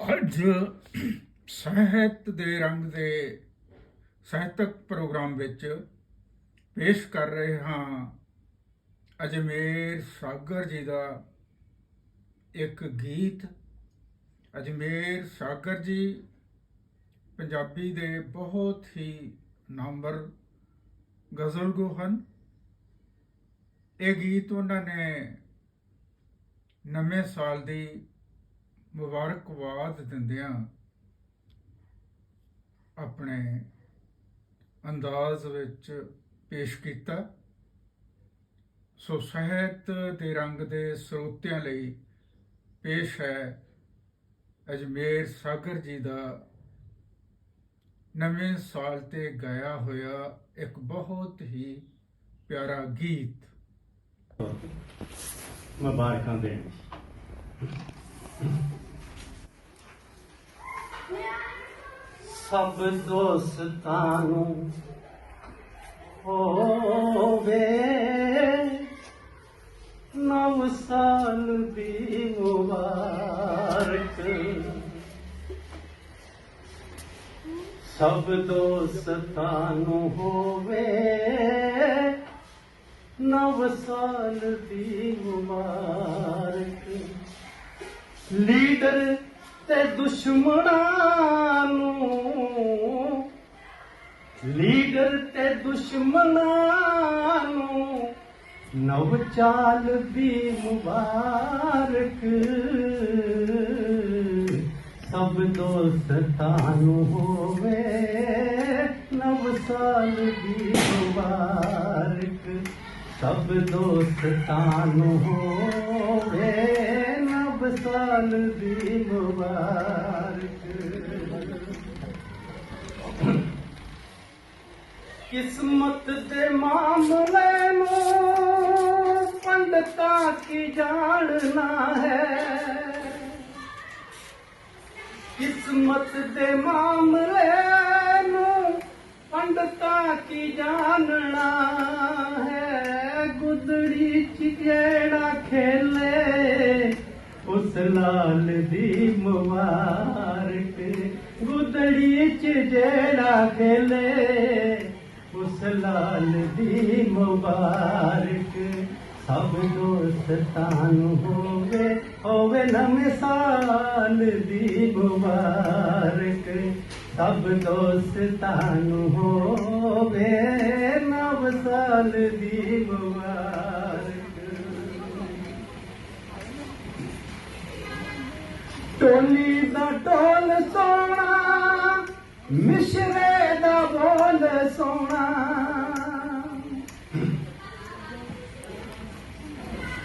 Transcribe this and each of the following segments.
ਅੱਜ ਸਾਹਿਤ ਦੇ ਰੰਗ ਦੇ ਸਾਹਿਤਕ ਪ੍ਰੋਗਰਾਮ ਵਿੱਚ ਪੇਸ਼ ਕਰ ਰਹੇ ਹਾਂ ਅਜਮੇਰ ਸਾਗਰ ਜੀ ਦਾ ਇੱਕ ਗੀਤ। ਅਜਮੇਰ ਸਾਗਰ ਜੀ ਪੰਜਾਬੀ ਦੇ ਬਹੁਤ ਹੀ ਨਾਮਵਰ ਗਜ਼ਲਗੋ ਹਨ। ਇਹ ਗੀਤ ਉਹਨਾਂ ਨੇ ਨਵੇਂ ਸਾਲ ਦੀ ਮੁਬਾਰਕਬਾਦ ਦਿੰਦਿਆਂ ਆਪਣੇ ਅੰਦਾਜ਼ ਵਿੱਚ ਪੇਸ਼ ਕੀਤਾ। ਸੋ ਸਾਹਿਤ ਦੇ ਰੰਗ ਦੇ ਸਰੋਤਿਆਂ ਲਈ ਪੇਸ਼ ਹੈ ਅਜਮੇਰ ਸਾਗਰ ਜੀ ਦਾ ਨਵੇਂ ਸਾਲ ਤੇ ਗਾਇਆ ਹੋਇਆ ਇੱਕ ਬਹੁਤ ਹੀ ਪਿਆਰਾ ਗੀਤ। ਮੁਬਾਰਕਾਂ ਦੇਣ। ਸਭ ਦੋਸਤਾਂ ਨੂੰ ਹੋਵੇ ਨਵ ਸਾਲ ਦੀ ਮੁਬਾਰਕ। ਸਭ ਦੋਸਤਾਂ ਨੂੰ ਹੋਵੇ ਨਵ ਸਾਲ ਦੀ ਮੁਬਾਰਕ। ਲੀਡਰ ਤੇ ਦੁਸ਼ਮਣਾਂ ਨੂੰ। ਲੀਡਰ ਤੇ ਦੁਸ਼ਮਣਾਂ ਨੂੰ ਨਵ ਚਾਲ ਦੀ ਮੁਬਾਰਕ। ਸਭ ਦੋਸਤਾਂ ਨੂੰ ਹੋਵੇ ਨਵ ਸਾਲ ਦੀ ਮੁਬਾਰਕ। ਸਭ ਦੋਸਤਾਂ ਨੂੰ ਹੋਵੇ ਸਾਲ ਦੀ ਮੁਬਾਰਕ। ਕਿਸਮਤ ਦੇ ਮਾਮਲੇ ਨੂੰ ਪੰਡਤਾਂ ਕੀ ਜਾਣਨਾ ਹੈ? ਕਿਸਮਤ ਦੇ ਮਾਮਲੇ ਨੂੰ ਪੰਡਤਾਂ ਕੀ ਜਾਣਨਾ ਹੈ? ਗੁਦੜੀ ਚ ਜਿਹੜਾ ਖੇਲੇ? ਉਸ ਲਾਲ ਦੀ ਮੁਬਾਰਕ ਗੁਦੜੀ ਚ ਜਿਹੜਾ ਖੇਲੇ ਉਸ ਲਾਲ ਦੀ ਮੁਬਾਰਕ ਸਭ ਦੋਸਤਾਂ ਨੂੰ ਹੋਵੇ ਹੋਵੇ ਨਵੇਂ ਸਾਲ ਦੀ ਮੁਬਾਰਕ ਸਭ ਦੋਸਤਾਂ ਨੂੰ ਹੋਵੇ ਨਵ ਸਾਲ ਦੀ ਮੁਬਾਰਕ ਟੋਲੀ ਦਾ ਟੋਲ ਸੋਣਾ, ਮਿਸ਼ਰੇ ਦਾ ਬੋਲ ਸੋਣਾ।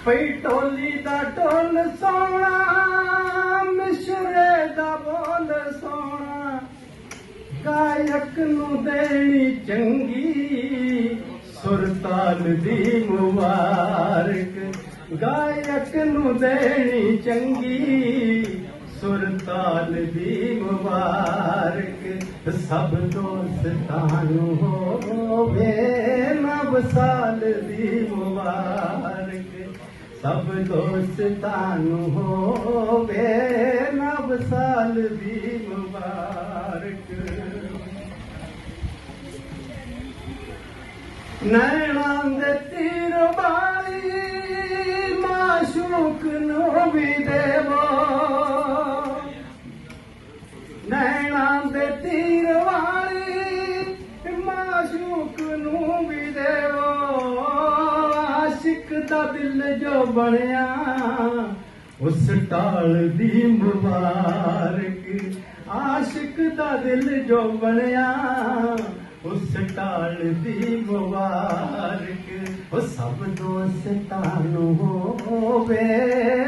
ਪਈ ਟੋਲੀ ਦਾ ਟੋਲ ਸੋਣਾ, ਮਿਸ਼ਰੇ ਦਾ ਬੋਲ ਸੋਣਾ। ਗਾਇਕ ਨੂੰ ਦੇਣੀ ਚੰਗੀ ਸੁਰਤਾਲ ਦੀ ਮੁਬਾਰਕ। ਗਾਇਕ ਨੂੰ ਦੇਣੀ ਚੰਗੀ مبارڪ سڀ دوست تان هو نو سال ديمارڪ سڀ دوست تان هو ڀي نو سال ਨੈਣਾਂ ਦੇ ਦਾ ਦਿਲ ਜੋ ਬਣਿਆ, ਉਸ ਟਾਲ ਦੀ ਮੁਬਾਰਕ। ਆਸ਼ਿਕ ਦਾ ਦਿਲ ਜੋ ਬਣਿਆ, ਉਸ ਟਾਲ ਦੀ ਮੁਬਾਰਕ। ਉਹ ਸਭ ਦੋਸਤਾਂ ਨੂੰ ਹੋਵੇ,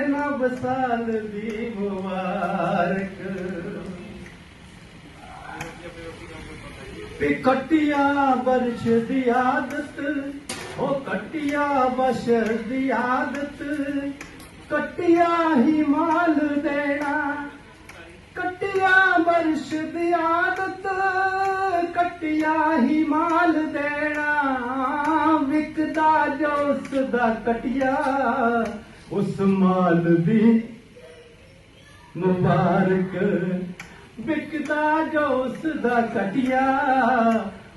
ਨਵ ਸਾਲ ਦੀ ਮੁਬਾਰਕ। ਵੀ ਬਰਸ਼ ਦੀ ਆਦਤ ਉਹ ਕਟਿਆ ਬਸ਼ਰ ਦੀ ਆਦਤ, ਕਟਿਆ ਹੀ ਮਾਲ ਦੇਣਾ। ਕਟਿਆ ਬਰਸ਼ ਦੀ ਆਦਤ, ਕਟਿਆ ਹੀ ਮਾਲ ਦੇਣਾ। ਵਿਕਦਾ ਜੋ ਉਸ ਦਾ ਕਟਿਆ, ਉਸ ਮਾਲ ਦੀ ਮੁਬਾਰਕ। ਵਿਕਦਾ ਜੋ ਉਸ ਦਾ ਕਟਿਆ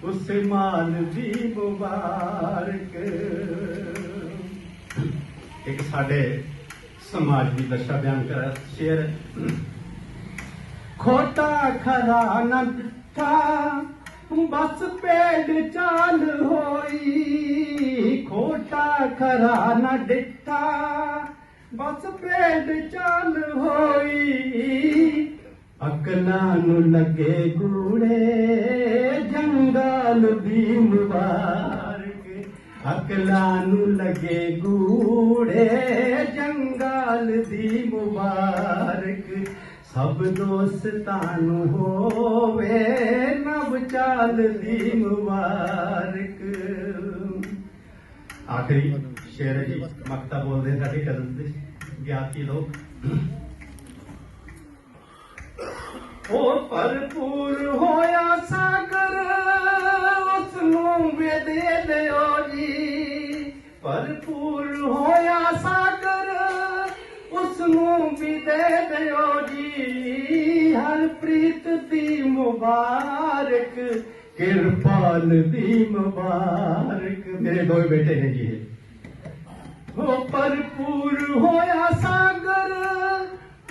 ਉਸ ਮਾਲ ਦੀ ਮੁਬਾਰਕ। ਇੱਕ ਸਾਡੇ ਸਮਾਜ ਦੀ ਦਸ਼ਾ ਬਿਆਨ ਕਰ ਸ਼ੇਰ ਖੋਟਾ ਖਰਾ ਨਾ ਦਿੱਤਾ ਬਸ ਪੇੜ ਚਾਲ ਹੋਈ। ਖੋਟਾ ਖਰਾ ਨਾ ਦਿੱਤਾ ਬਸ ਪੇੜ ਚਾਲ ਹੋਈ। ਅਕਲਾਂ ਨੂੰ ਲੱਗੇ ਗੂੜੇ ਜੰਗਲ ਦੀ ਮੁਬਾਰਕ ਅਕਲਾਂ ਨੂੰ ਲੱਗੇ ਗੂੜੇ ਜੰਗਲ ਦੀ ਮੁਬਾਰਕ ਸਭ ਦੋਸਤਾਂ ਨੂੰ ਹੋਵੇ ਨਵ ਚਾਲ ਦੀ ਮੁਬਾਰਕ ਆਖਰੀ ਸ਼ੇਰ ਜੀ ਮਕਤਾ ਬੋਲਦੇ ਸਾਡੇ ਕਦਮ ਦੇ ਗਿਆਤੀ ਲੋਕ ਉਹ ਭਰਪੂਰ ਹੋਇਆ ਸਾਗਰ ਉਸ ਨੂੰ ਵੇ ਦੇ ਦਿਓ ਜੀ। ਭਰਪੂਰ ਹੋਇਆ ਸਾਗਰ ਉਸ ਨੂੰ ਵੀ ਦੇ ਦਿਓ ਜੀ। ਹਰ ਪ੍ਰੀਤ ਦੀ ਮੁਬਾਰਕ ਕਿਰਪਾਲ ਦੀ ਮੁਬਾਰਕ। ਮੇਰੇ ਦੋ ਬੇਟੇ ਨੇ ਜੀ ਇਹ। ਉਹ ਭਰਪੂਰ ਹੋਇਆ ਸਾਗਰ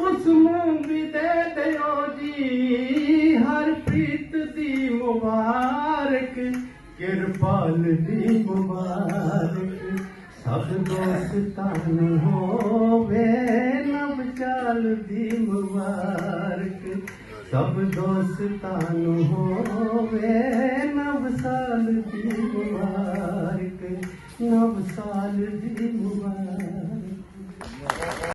ਉਸ ਨੂੰ ਦੇ ਦਿਓ ਜੀ। ਹਰਪ੍ਰੀਤ ਦੀ ਮੁਬਾਰਕ, ਕਿਰਪਾਲ ਦੀ ਮੁਬਾਰਕ। ਸਭ ਦੋਸਤਾਨ ਹੋਵੇ ਨਵ ਚਾਲ ਦੀ ਮੁਬਾਰਕ। ਸਭ ਦੋਸਤਾਂ ਨੂੰ ਹੋਵੇ ਨਵ ਸਾਲ ਦੀ ਮੁਬਾਰਕ। ਨਵ ਸਾਲ ਦੀ ਮੁਬਾਰਕ।